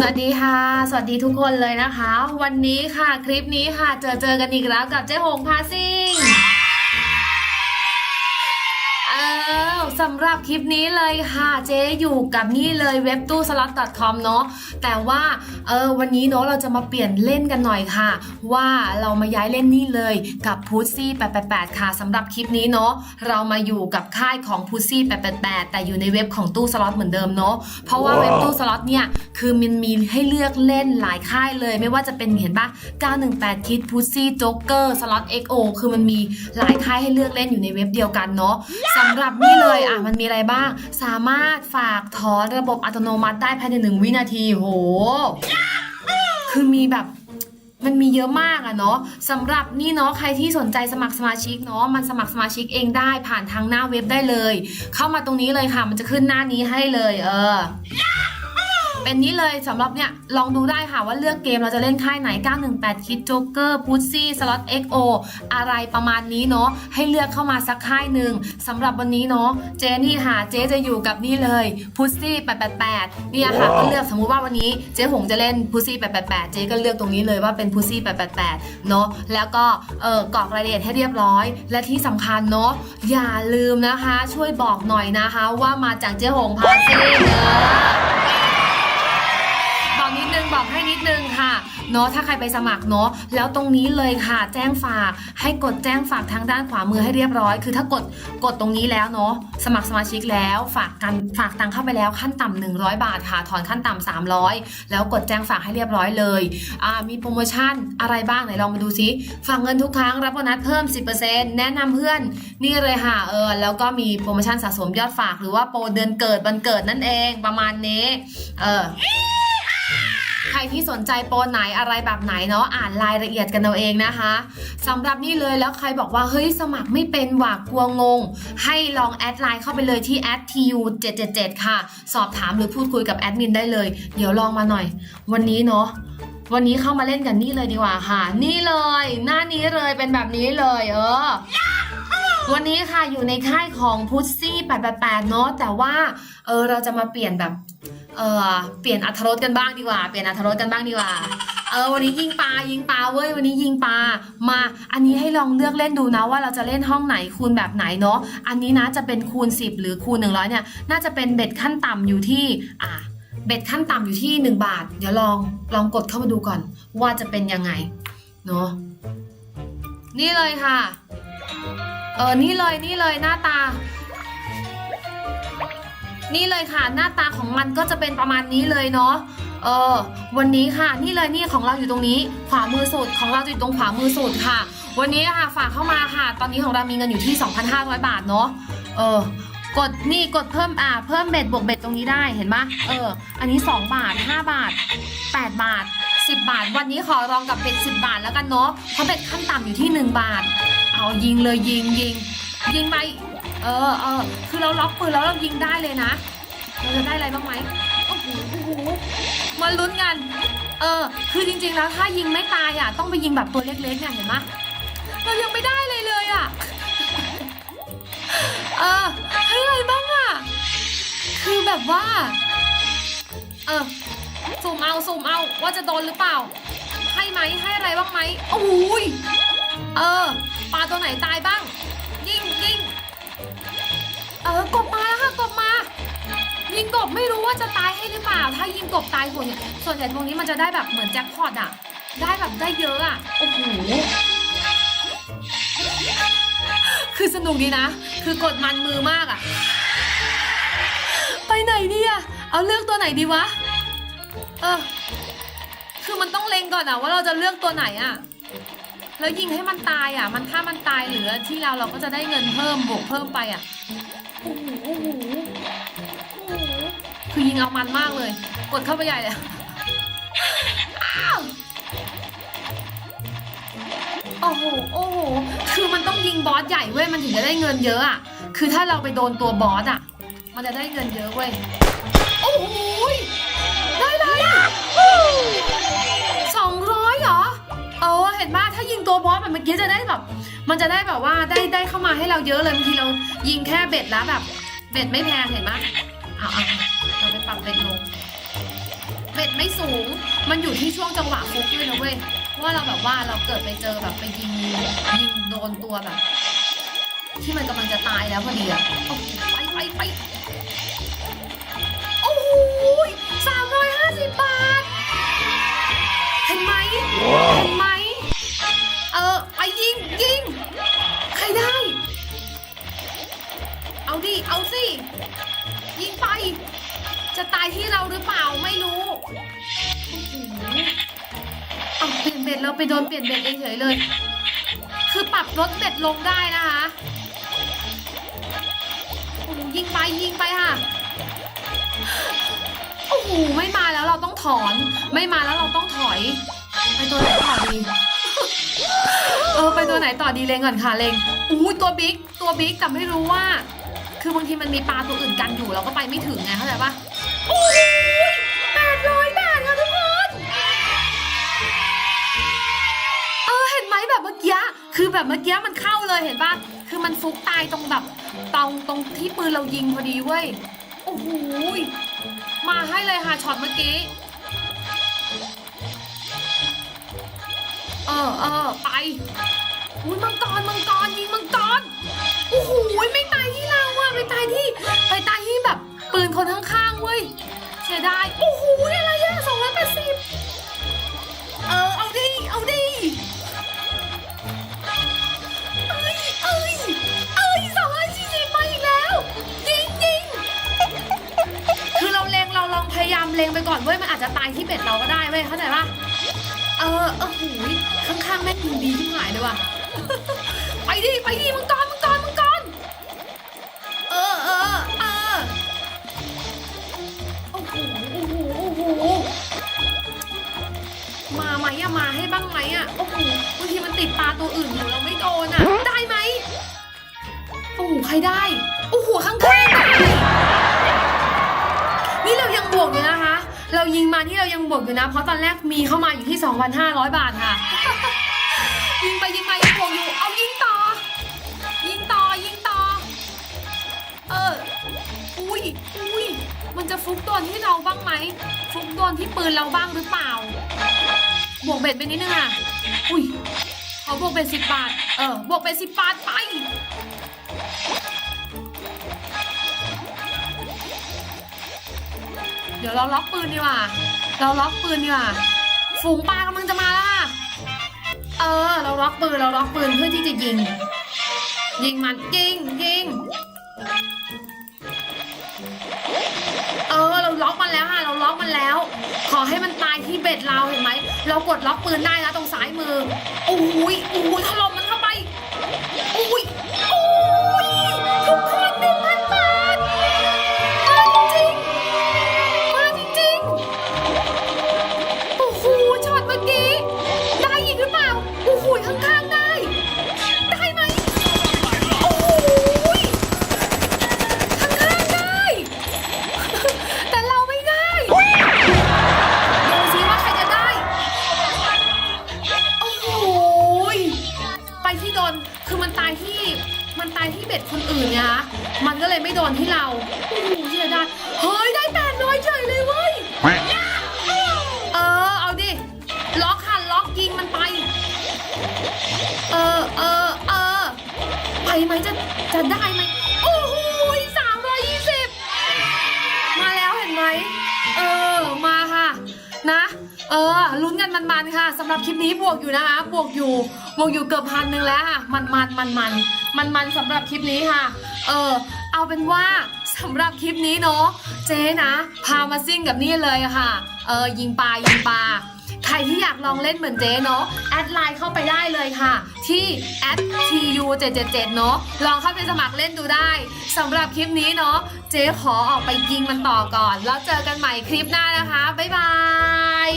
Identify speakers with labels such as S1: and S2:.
S1: สวัสดีค่ะ สวัสดีทุกคนเลยนะคะ วันนี้ค่ะคลิปนี้ค่ะ เจอเจอกันอีกแล้วกับเจ๊หงพาซิ่ง เออ สำหรับคลิปนี้เลยค่ะเจ๊อยู่กับนี่เลยเว็บตู้สล็อต .com เนาะแต่ว่าเออวันนี้เนาะเราจะมาเปลี่ยนเล่นกันหน่อยค่ะ ว่าเรามาย้ายเล่นนี่เลยกับพุซซี่888 ค่ะสำหรับคลิปนี้เนาะเรามาอยู่กับค่ายของพุซซี่888 แต่อยู่ในเว็บของตู้สล็อตเหมือนเดิมเนาะเพราะว่าเว็บตู้สล็อตเนี่ยคือมันมีให้เลือกเล่นหลายค่ายเลย ไม่ว่าจะเป็นเห็นปะ918คิดพุซซี่โจ๊กเกอร์สล็อต XO คือมันมีหลายค่ายให้เลือกเล่นอยู่ในเว็บเดียวกันเนาะสำหรับนี่เลยอะมันมีอะไรบ้าง สามารถฝากถอนระบบอัตโนมัติได้ภายในหนึ่งวินาทีโห คือมีแบบมันมีเยอะมากอะเนาะสำหรับนี่เนาะใครที่สนใจสมัครสมาชิกเนาะมันสมัครสมาชิกเองได้ผ่านทางหน้าเว็บได้เลย เข้ามาตรงนี้เลยค่ะ มันจะขึ้นหน้านี้ให้เลย เออ เป็นนี้เลยสำหรับเนี่ย ลองดูได้ค่ะว่าเลือกเกมเราจะเล่นค่ายไหน 918 คิดโจ๊กเกอร์พุซซี่สล็อต XO อะไรประมาณนี้เนาะให้เลือกเข้ามาสักค่ายหนึ่งสำหรับวันนี้เนาะเจนี่ค่ะเจ๊จะอยู่กับนี่เลยพุซซี่888เนี่ยค่ะก็เลือกสมมุติว่าวันนี้เจ๊หงจะเล่นพุซซี่888 เจ๊ก็เลือกตรงนี้เลยว่าเป็นพุซซี่888เนาะแล้วก็เออกรอกรายละเอียดให้เรียบร้อย และที่สำคัญเนาะอย่าลืมนะคะ ช่วยบอกหน่อยนะคะ ว่ามาจากเจ๊หงพาซี่เนอะ บอกให้นิดนึงค่ะเนาะถ้าใครไปสมัครเนาะแล้วตรงนี้เลยค่ะ แจ้งฝากให้กดแจ้งฝากทางด้านขวามือให้เรียบร้อย คือถ้ากดกดตรงนี้แล้วเนาะสมัครสมาชิกแล้วฝากกันฝากตังเข้าไปแล้วขั้นต่ำ100 บาทค่ะถอนขั้นต่ำ300 แล้วกดแจ้งฝากให้เรียบร้อยเลยอ่ามีโปรโมชั่นอะไรบ้างไหนลองมาดูซิฝากเงินทุกครั้งรับโบนัสเพิ่ม 10%แนะนำเพื่อนนี่เลยค่ะเออแล้วก็มีโปรโมชั่นสะสมยอดฝากหรือว่าโปรเดือนเกิดวันเกิดนั่นเองประมาณนี้เออ รที่สนใจโปรไหนอะไรแบบไหนเนาะอ่านรายละเอียดกันเอาเองนะคะสำหรับนี่เลยแล้วใครบอกว่าเฮ้ยสมัครไม่เป็นหว่ากลัวงง ให้ลองแอดไลน์เข้าไปเลยที่ tu 777ค่ะ สอบถามหรือพูดคุยกับแอดมินได้เลย เดี๋ยวลองมาหน่อย วันนี้เนาะวันนี้เข้ามาเล่นกันนี่เลยดีกว่าค่ะ นี่เลย หน้านี้เลยเป็นแบบนี้เลย เออ วันนี้ค่ะอยู่ในค่ายของพุซซี่888เนาะแต่ว่าเออเราจะมาเปลี่ยนแบบ เออเปลี่ยนอัธรสกันบ้างดีกว่า เปลี่ยนอัธรสกันบ้างดีกว่า เออวันนี้ยิงปลายิงปลาเว้ยวันนี้ยิงปลามาอันนี้ให้ลองเลือกเล่นดูนะว่าเราจะเล่นห้องไหนคูณแบบไหนเนาะอันนี้นะจะเป็นคูณ 10 หรือคูณ 100เนี่ยน่าจะเป็นเบ็ดขั้นต่ำอยู่ที่อะเบ็ดขั้นต่ำอยู่ที่ 1 บาท เดี๋ยวลองลองกดเข้ามาดูก่อน ว่าจะเป็นยังไงเนาะนี่เลยค่ะเออนี่เลยนี่เลยหน้าตา นี่เลยค่ะหน้าตาของมันก็จะเป็นประมาณนี้เลยเนาะเออวันนี้ค่ะนี่เลยนี่ของเราอยู่ตรงนี้ ขวามือสุดของเราจะอยู่ตรงขวามือสุดค่ะ วันนี้ค่ะฝากเข้ามาค่ะ ตอนนี้ของเรามีเงินอยู่ที่ 2,500 บาทเนาะเออกดนี่กดเพิ่มอ่าเพิ่มเบ็ดบวกเบ็ดตรงนี้ได้เห็นปะเออ อันนี้ 2 บาท 5 บาท 8 บาท 10 บาท วันนี้ขอลองกับเบ็ด10 บาทแล้วกันเนาะเพราะเบ็ดขั้นต่ำอยู่ที่ 1 บาท เอายิงเลยยิงยิงยิงไป เออเออคือเราล็อกปืนแล้วเรายิงได้เลยนะ เราจะได้อะไรบ้างไหมโอ้โหโอ้โหมาลุ้นกัน เออ คือจริงๆแล้วถ้ายิงไม่ตายอะ ต้องไปยิงแบบตัวเล็กๆเนี่ยเห็นไหมเรายังไม่ได้เลยเลยอะ เออให้อะไรบ้างอะ คือแบบว่า เออสุ่มเอาสุ่มเอาว่าจะโดนหรือเปล่า ให้ไหมให้อะไรบ้างไหมโอ้โหยเออปลาตัวไหนตายบ้าง เออกบมาแล้วค่ะกบมา ยิงกบไม่รู้ว่าจะตายให้หรือเปล่า ถ้ายิงกบตายส่วนใหญ่ส่วนใหญ่ตรงนี้มันจะได้แบบเหมือนแจ็คพอตอะได้แบบได้เยอะอะโอ้โหคือสนุกดีนะ คือกดมันมือมากอะไปไหนดีอะเอาเลือกตัวไหนดีวะ เออ คือมันต้องเล็งก่อนอะว่าเราจะเลือกตัวไหนอะ แล้วยิงให้มันตายอะมันถ้ามันตายเหลือที่เราเราก็จะได้เงินเพิ่มบวกเพิ่มไปอะโอ้โหโอ้โหโอ้โหคือยิงเอามันมากเลย กดเข้าไปใหญ่เลยอ้าวโอ้โหโอ้โหคือมันต้องยิงบอสใหญ่เว้ยมันถึงจะได้เงินเยอะอะคือถ้าเราไปโดนตัวบอสอะ มันจะได้เงินเยอะเว้ยโอ้โหยได้เลย มื่อกี้จะได้แบบ มันจะได้แบบว่าได้ได้เข้ามาให้เราเยอะเลยบางทีเรายิงแค่เบ็ดแล้วแบบ เบ็ดไม่แพงเห็นไหมเอาเอาเราไปปรับเบ็ดลงเบ็ดไม่สูง มันอยู่ที่ช่วงจังหวะฟุกด้วยนะเว้ยว่าเราแบบว่าเราเกิดไปเจอแบบไปยิงยิงโดนตัวแบบ ที่มันกำลังจะตายแล้วพอดีอะไปไปไปโอ้โหสามร้อยห้าสิบบาท เห็นไหมเห็นไหม ยิงยิงใครได้ เอาดิ เอาสิ ยิงไป จะตายที่เราหรือเปล่าไม่รู้เอาเปลี่ยนเบ็ดเราไปโดนเปลี่ยนเบ็ดเองเฉยเลย คือปรับลดเบ็ดลงได้นะคะโอ้ยิงไปยิงไปค่ะโอ้โหไม่มาแล้วเราต้องถอน ไม่มาแล้วเราต้องถอย ไปตัวไหนต่อดี เออไปตัวไหนต่อดีเลงก่อนค่ะเลงอู้ยตัวบิ๊กตัวบิ๊กแต่ไม่รู้ว่า คือบางทีมันมีปลาตัวอื่นกันอยู่เราก็ไปไม่ถึงไงเข้าใจปะโอ้ยแปดร้อยบาทค่ะทุกคนเออเห็นไหมแบบเมื่อกี้คือแบบเมื่อกี้มันเข้าเลยเห็นปะคือมันฟุกตายตรงแบบตรงตรงที่ปืนเรายิงพอดีเว้ยโอ้โหมาให้เลยค่ะช็อตเมื่อกี้ ออเออไปอุ้ยมังกรมังกรยิงมังกรโอ้โหไม่ตายที่เราอะไปตายที่ไปตายที่แบบปืนคนข้างๆเว้ยเสียดายโอ้โหอะไรอะสองร้อยแปดสิบเออเอาดิเอาดิเอ้ยเอ้ยเอ้ยสองร้อยสี่สิบมาอีกแล้วยิงยิงคือเราเลงเราลองพยายามเลงไปก่อนเว้ยมันอาจจะตายที่เบ็ดเราก็ได้เว้ยเข้าใจปะเออเออหูย ข้างๆแม่ดูดีที่หายเลยว่ะ ไปดิ ไปดิมังกร เรายิงมานี่เรายังบวกอยู่นะ เพราะตอนแรกมีเข้ามาอยู่ที่ 2,500 บาทค่ะ ยิงไปยิงมายังบวกอยู่ เอายิงต่อ ยิงต่อยิงต่อ เออ อุ้ยอุ้ยมันจะฟุกโดนที่เราบ้างไหม ฟุกโดนที่ปืนเราบ้างหรือเปล่า บวกเบ็ดไปนิดนึงอะ อุ้ยขอบวกเบ็ดสิบบาท เออ บวกเบ็ดสิบบาทไป เดี๋ยวเราล็อกปืนดีกว่า เราล็อกปืนดีกว่า ฝูงปลากำลังจะมาแล้วค่ะ เออ เราล็อกปืน เราล็อกปืนเพื่อที่จะยิง ยิงมันยิงยิง เออ เราล็อกมันแล้วค่ะ เราล็อกมันแล้ว ขอให้มันตายที่เบ็ดเราเห็นไหม เรากดล็อกปืนได้นะตรงซ้ายมือโอ้ยโอ้ยถล่ม จะได้ไหมโอ้โหสามร้อยยี่สิบมาแล้วเห็นไหมเออมาค่ะนะ เออลุ้นกันมันๆค่ะสำหรับคลิปนี้บวกอยู่นะคะ บวกอยู่บวกอยู่เกือบพันหนึ่งแล้วค่ะ มันมันมันมันมันมันสำหรับคลิปนี้ค่ะ เออเอาเป็นว่าสำหรับคลิปนี้เนาะเจ๊นะ พามาซิ่งกับนี่เลยค่ะ เออยิงปลายิงปลา ใครที่อยากลองเล่นเหมือนเจ๊เนาะแอดไลน์เข้าไปได้เลยค่ะ ที่ tu 777เนาะลองเข้าไปสมัครเล่นดูได้สำหรับคลิปนี้เนาะเจ๊ขอออกไปยิงมันต่อก่อน แล้วเจอกันใหม่คลิปหน้านะคะ บ๊ายบาย